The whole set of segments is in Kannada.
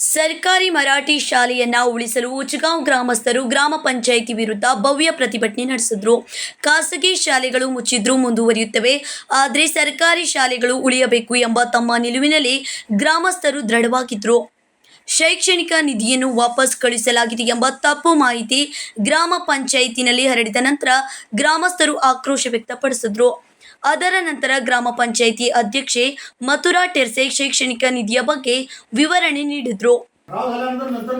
ಸರ್ಕಾರಿ ಮರಾಠಿ ಶಾಲೆಯನ್ನ ಉಳಿಸಲು ಉಚಗಾಂವ್ ಗ್ರಾಮಸ್ಥರು ಗ್ರಾಮ ಪಂಚಾಯಿತಿ ವಿರುದ್ಧ ಭವ್ಯ ಪ್ರತಿಭಟನೆ ನಡೆಸಿದ್ರು. ಖಾಸಗಿ ಶಾಲೆಗಳು ಮುಚ್ಚಿದ್ರೂ ಮುಂದುವರಿಯುತ್ತವೆ. ಆದರೆ ಸರ್ಕಾರಿ ಶಾಲೆಗಳು ಉಳಿಯಬೇಕು ಎಂಬ ತಮ್ಮ ನಿಲುವಿನಲ್ಲಿ ಗ್ರಾಮಸ್ಥರು ದೃಢವಾಗಿದ್ರು. ಶೈಕ್ಷಣಿಕ ನಿಧಿಯನ್ನು ವಾಪಸ್ ಕಳುಹಿಸಲಾಗಿದೆ ಎಂಬ ತಪ್ಪು ಮಾಹಿತಿ ಗ್ರಾಮ ಪಂಚಾಯಿತಿನಲ್ಲಿ ಹರಡಿದ ನಂತರ ಗ್ರಾಮಸ್ಥರು ಆಕ್ರೋಶ ವ್ಯಕ್ತಪಡಿಸಿದ್ರು. ಅದರ ನಂತರ ಗ್ರಾಮ ಪಂಚಾಯಿತಿ ಅಧ್ಯಕ್ಷೆ ಮಥುರಾ ಟೆರ್ಸೆ ಶೈಕ್ಷಣಿಕ ನಿಧಿಯ ಬಗ್ಗೆ ವಿವರಣೆ ನೀಡಿದ್ರು राव झाल्यानंतर नंतर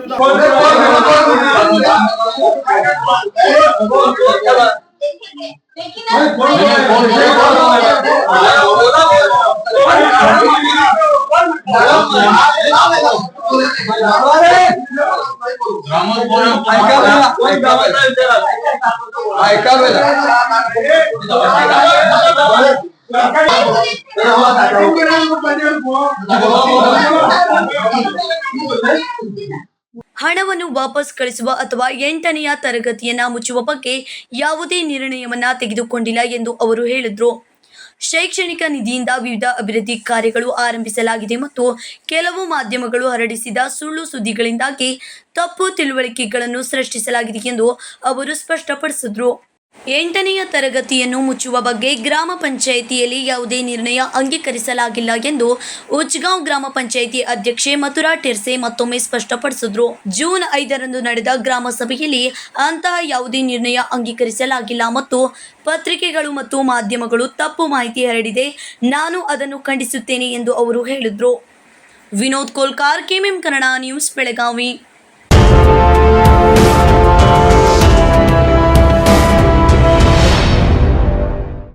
ಹಣವನ್ನು ವಾಪಸ್ ಕಳಿಸುವ ಅಥವಾ ಎಂಟನೆಯ ತರಗತಿಯನ್ನ ಮುಚ್ಚುವ ಬಗ್ಗೆ ಯಾವುದೇ ನಿರ್ಣಯವನ್ನ ತೆಗೆದುಕೊಂಡಿಲ್ಲ ಎಂದು ಅವರು ಹೇಳಿದ್ರು. ಶೈಕ್ಷಣಿಕ ನಿಧಿಯಿಂದ ವಿವಿಧ ಅಭಿವೃದ್ಧಿ ಕಾರ್ಯಗಳು ಆರಂಭಿಸಲಾಗಿದೆ ಮತ್ತು ಕೆಲವು ಮಾಧ್ಯಮಗಳು ಹರಡಿಸಿದ ಸುಳ್ಳು ಸುದ್ದಿಗಳಿಂದಾಗಿ ತಪ್ಪು ತಿಳುವಳಿಕೆಗಳನ್ನು ಸೃಷ್ಟಿಸಲಾಗಿದೆ ಎಂದು ಅವರು ಸ್ಪಷ್ಟಪಡಿಸಿದ್ರು. ಎಂಟನೆಯ ತರಗತಿಯನ್ನು ಮುಚ್ಚುವ ಬಗ್ಗೆ ಗ್ರಾಮ ಪಂಚಾಯಿತಿಯಲ್ಲಿ ಯಾವುದೇ ನಿರ್ಣಯ ಅಂಗೀಕರಿಸಲಾಗಿಲ್ಲ ಎಂದು ಉಚ್ಗಾಂವ್ ಗ್ರಾಮ ಪಂಚಾಯಿತಿ ಅಧ್ಯಕ್ಷೆ ಮಥುರಾ ಟೆರ್ಸೆ ಮತ್ತೊಮ್ಮೆ ಸ್ಪಷ್ಟಪಡಿಸಿದ್ರು. ಜೂನ್ ಐದರಂದು ನಡೆದ ಗ್ರಾಮ ಸಭೆಯಲ್ಲಿ ಅಂತಹ ಯಾವುದೇ ನಿರ್ಣಯ ಅಂಗೀಕರಿಸಲಾಗಿಲ್ಲ ಮತ್ತು ಪತ್ರಿಕೆಗಳು ಮತ್ತು ಮಾಧ್ಯಮಗಳು ತಪ್ಪು ಮಾಹಿತಿ ಹರಡಿದೆ. ನಾನು ಅದನ್ನು ಖಂಡಿಸುತ್ತೇನೆ ಎಂದು ಅವರು ಹೇಳಿದ್ರು. Vinod Kolkar, KMM Kannada news, Belagavi.